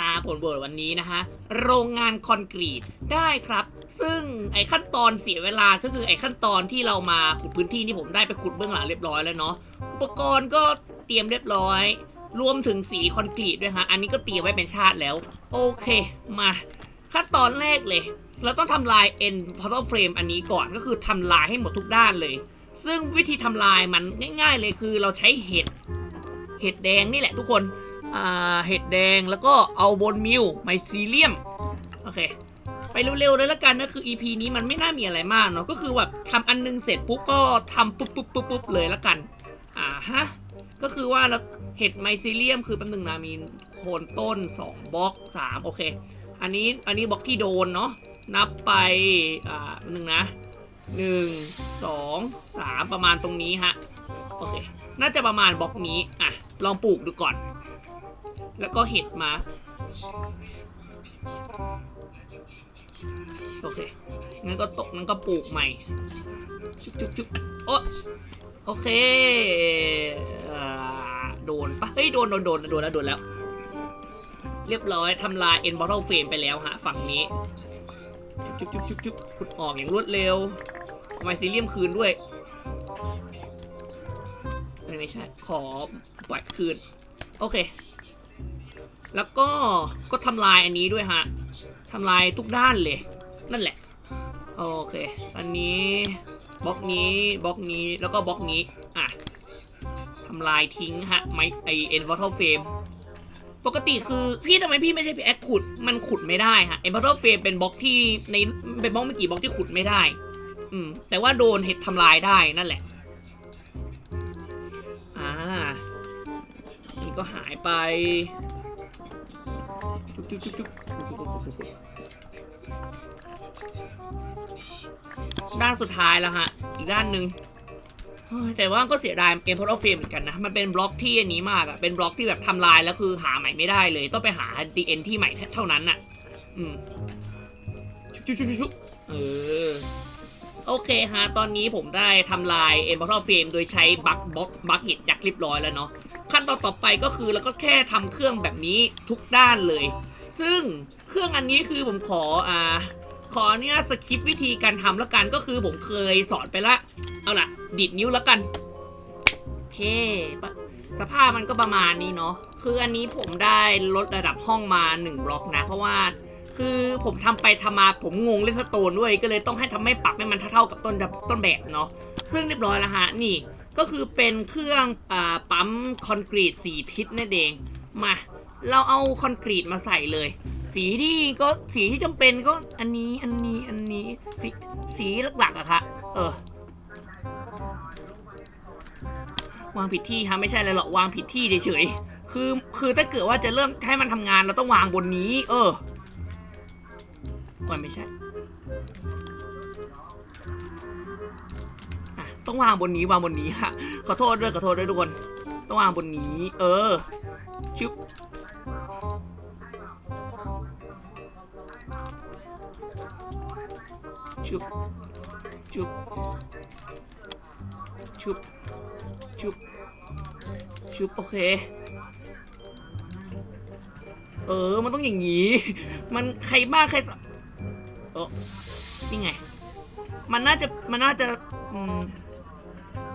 ตามผลบทวันนี้นะคะ โรงงานคอนกรีตได้ครับ ซึ่งไอขั้นตอนเสียเวลาก็คือไอขั้นตอนที่เรามาขุดพื้นที่นี่ผมได้ไปขุดเบื้องหลังเรียบร้อยแล้วเนาะอุปกรณ์ก็เตรียมเรียบร้อย รวมถึงสีคอนกรีตด้วยฮะอันนี้ก็เตรียมไว้เป็นชาติแล้ว โอเคมาขั้นตอนแรกเลย เราต้องทำลาย end portal frame อันนี้ก่อนก็คือทำลายให้หมดทุกด้านเลย ซึ่งวิธีทำลายมันง่าย ๆ เลยคือเราใช้เห็ดเห็ดแดงนี่แหละทุกคน เห็ดแดงแล้วก็เอาบนมิลไมซีเลียมโอเค ไปเร็วๆเลยละกันนะคือ EP นี้มันไม่น่ามีอะไรมากเนาะก็คือแบบทำอันนึงเสร็จปุ๊บก็ทำปุ๊บปุ๊บปุ๊บปุ๊บเลยละกันอ่าฮะก็คือว่าเราเห็ดไมซีเลียมคือแป๊บนึงนะมีโคนต้น 2บล็อก3โอเค อันนี้อันนี้บล็อกที่โดนเนาะนับไปอ่าแป๊บนึงนะหนึ่งสองสามประมาณตรงนี้ฮะ โอเค น่าจะประมาณบล็อกนี้ อะ ลองปลูกดูก่อน แล้วก็เห็ดมา โอเค งั้นก็ตกงั้นก็ปลูกใหม่ จุ๊บจุ๊บจุ๊บโอะโอเคอ่าโดนปะเฮ้ย โดน โดน โดน โดนแล้ว โดนแล้ว เรียบร้อยทำลาย end bottle frame ไปแล้วฮะ ฝั่งนี้ จุ๊บจุ๊บจุ๊บจุ๊บขุดออกอย่างรวดเร็วเอาไมซีเลียมคืนด้วยไม่ใช่ ขอปล่อยคืน โอเค แล้วก็ก็ทำลายอันนี้ด้วยฮะทำลายทุกด้านเลย นั่นแหละ โอเค อันนี้บล็อกนี้บล็อกนี้แล้วก็บล็อกนี้ อะทำลายทิ้งฮะไมไอเอ็นวอเทอร์เฟรมปกติคือพี่ทำไมพี่ไม่ใช่พี่แอคขุด มันขุดไม่ได้ฮะเอ็นวอเทอร์เฟรมเป็นบล็อกที่ในเป็นบล็อกไม่กี่บล็อกที่ขุดไม่ได้ อืม แต่ว่าโดนเห็ดทำลายได้นั่นแหละ อ่า นี่ก็หายไป จุ๊บจุ๊บจุ๊บจุ๊ด้านสุดท้ายแล้วฮะ อีกด้านหนึ่งแต่ว่าก็เสียดายเกมพอร์เฟมเหมือนกันนะ มันเป็นบล็อกที่อันนี้มากอะเป็นบล็อกที่แบบทำลายแล้วคือหาใหม่ไม่ได้เลย ต้องไปหาดีเอ็นที่ใหม่เท่านั้นน่ะอืมชุบชุบชุบเออ โอเคฮะ ตอนนี้ผมได้ทำลายเอ็มพอร์เฟมโดยใช้บัคบล็อกบัคเห็ดยักษ์เรียบร้อยแล้วเนาะ ขั้นตอนต่อไปก็คือเราก็แค่ทำเครื่องแบบนี้ทุกด้านเลย ซึ่งเครื่องอันนี้คือผมขออ่าขอเนี่ยสคริปต์วิธีการทำแล้วกันก็คือผมเคยสอนไปละ เอาล่ะ ดิดนิ้วแล้วกันเคปะสภาพมันก็ประมาณนี้เนาะคืออันนี้ผมได้ลดระดับห้องมา1บล็อกนะ เพราะว่าคือผมทำไปทำมาผมงงเลสโตนด้วยก็เลยต้องให้ทำให้ปรับให้มันเท่าๆกับต้นแบบต้นแบบเนาะซึ่งเรียบร้อยแล้วฮะนี่ก็คือเป็นเครื่องอปั๊มคอนกรีตสี่ทิศนั่นเองมา เราเอาคอนกรีตมาใส่เลย สีที่ก็สีที่จำเป็นก็อันนี้อันนี้อันนี้สีสีหลักๆอะค่ะ เออ วางผิดที่ฮะไม่ใช่อะไรหรอกวางผิดที่เฉยๆคือคือถ้าเกิดว่าจะเริ่มให้มันทำงานเราต้องวางบนนี้ เออมันไม่ใช่ต้องวางบนนี้วางบนนี้ฮะขอโทษด้วยขอโทษด้วยทุกคน ต้องวางบนนี้ เออชึบ ชุบชุบชุบชุบชุบโอเค เออ มันต้องอย่างนี้ มันใครบ้าใครสะเออนี่ไง มันน่าจะ มันน่าจะ อืม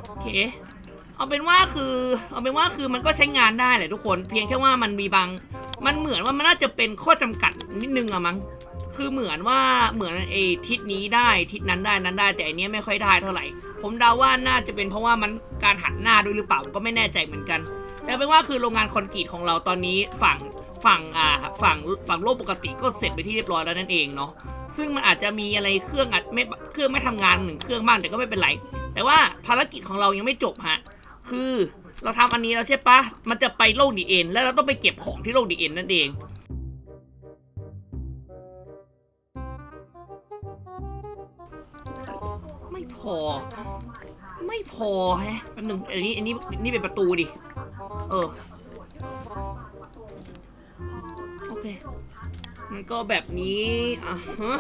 โอเค เอาเป็นว่าคือ เอาเป็นว่าคือมันก็ใช้งานได้แหละทุกคน เพียงแค่ว่ามันมีบาง มันเหมือนว่ามันน่าจะเป็นข้อจำกัดนิดนึงอะมั้ง คือเหมือนว่าเหมือนไอ้ทิศนี้ได้ทิศนั้นได้นั้นได้ แต่อันนี้ไม่ค่อยได้เท่าไหร่ ผมเดาว่าน่าจะเป็นเพราะว่ามันการหันหน้าด้วยหรือเปล่าก็ไม่แน่ใจเหมือนกัน แต่เป็นว่าคือโรงงานคอนกรีตของเราตอนนี้ฝั่งฝั่งอ่าฝั่งฝั่งโลกปกติก็เสร็จไปที่เรียบร้อยแล้วนั่นเองเนาะซึ่งมันอาจจะมีอะไรเครื่องอัดไม่เครื่องไม่ทำงานหนึ่งเครื่องบ้างแต่ก็ไม่เป็นไร แต่ว่าภารกิจของเรายังไม่จบฮะคือเราทำอันนี้แล้วใช่ปะมันจะไปโลกดีเอ็นแล้วเราต้องไปเก็บของที่โลกดีเอ็นนั่นเอง พอแฮะแป๊บหนึ่งอันนี้อันนี้นี่เป็นประตูดิ เออ โอเค มันก็แบบนี้อะฮะ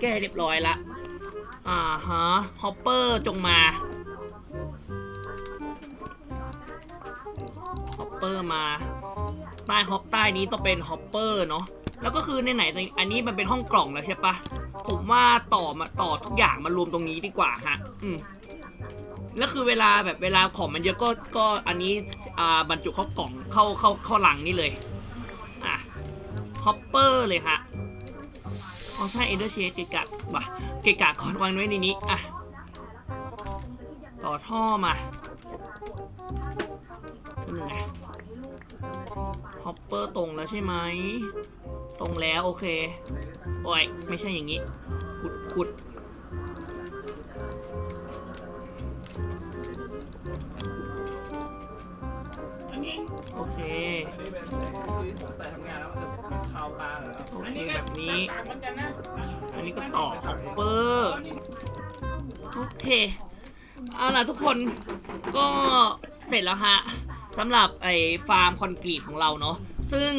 แก้เรียบร้อยละ อ่าฮะ ฮอปเปอร์จงมา ฮอปเปอร์มา ใต้ฮอปใต้นี้ต้องเป็นฮอปเปอร์เนาะ แล้วก็คือในไหนๆอันนี้มันเป็นห้องกล่องแล้วใช่ปะผมว่าต่อมาต่อทุกอย่างมารวมตรงนี้ดีกว่าฮะ อืม แล้วคือเวลาแบบเวลาของมันเยอะก็ก็อันนี้อ่าบรรจุเข้ากล่องเข้าเข้าเข้าหลังนี่เลยอะฮอปเปอร์เลยฮะอ๋อใช่เอเดอร์เชเกกะว่ะเกกะก่อนวางไว้ในนี้อะต่อท่อมาเป็นยังไงฮอปเปอร์ตรงแล้วใช่ไหมตรงแล้วโอเคโอ้ยไม่ใช่อย่างนี้ขุดขุด โอเค อันนี้เป็นใส่ทำงานแล้วมันจะเป็นคาวปลาเหรอโอเคแบบนี้ ต่างกันนะอันนี้ก็ต่อฮอปเปอร์ โอเค เอาล่ะทุกคนก็เสร็จแล้วฮะสำหรับไอ้ฟาร์มคอนกรีตของเราเนาะซึ่ง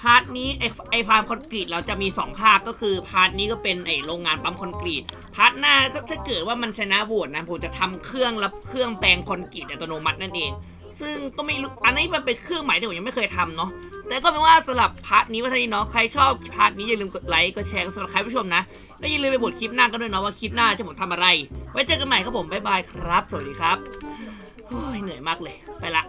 พาร์ทนี้ไอ้ไอ้ฟาร์มคอนกรีตเราจะมี 2 ภาคก็คือพาร์ทนี้ก็เป็นไอ้โรงงานปั๊มคอนกรีตพาร์ทหน้าก็ถ้าเกิดว่ามันชนะโหวตนะผมจะทำเครื่องรับเครื่องแปลงคอนกรีตอัตโนมัตินั่นเอง ซึ่งก็ไม่รู้อันนี้มันเป็นเครื่องหมายที่ผมยังไม่เคยทำเนาะแต่ก็เป็นว่าสำหรับพาร์ทนี้ว่าท่านี้เนาะใครชอบพาร์ทนี้อย่าลืมกดไลค์กดแชร์กดซับสไครป์ผู้ชมนะและอย่าลืมไปบทคลิปหน้ากันด้วยเนาะว่าคลิปหน้าจะผมทำอะไร ไว้เจอกันใหม่ครับผมบ๊ายบายครับ สวัสดีครับโอ้ยเหนื่อยมากเลย ไปละ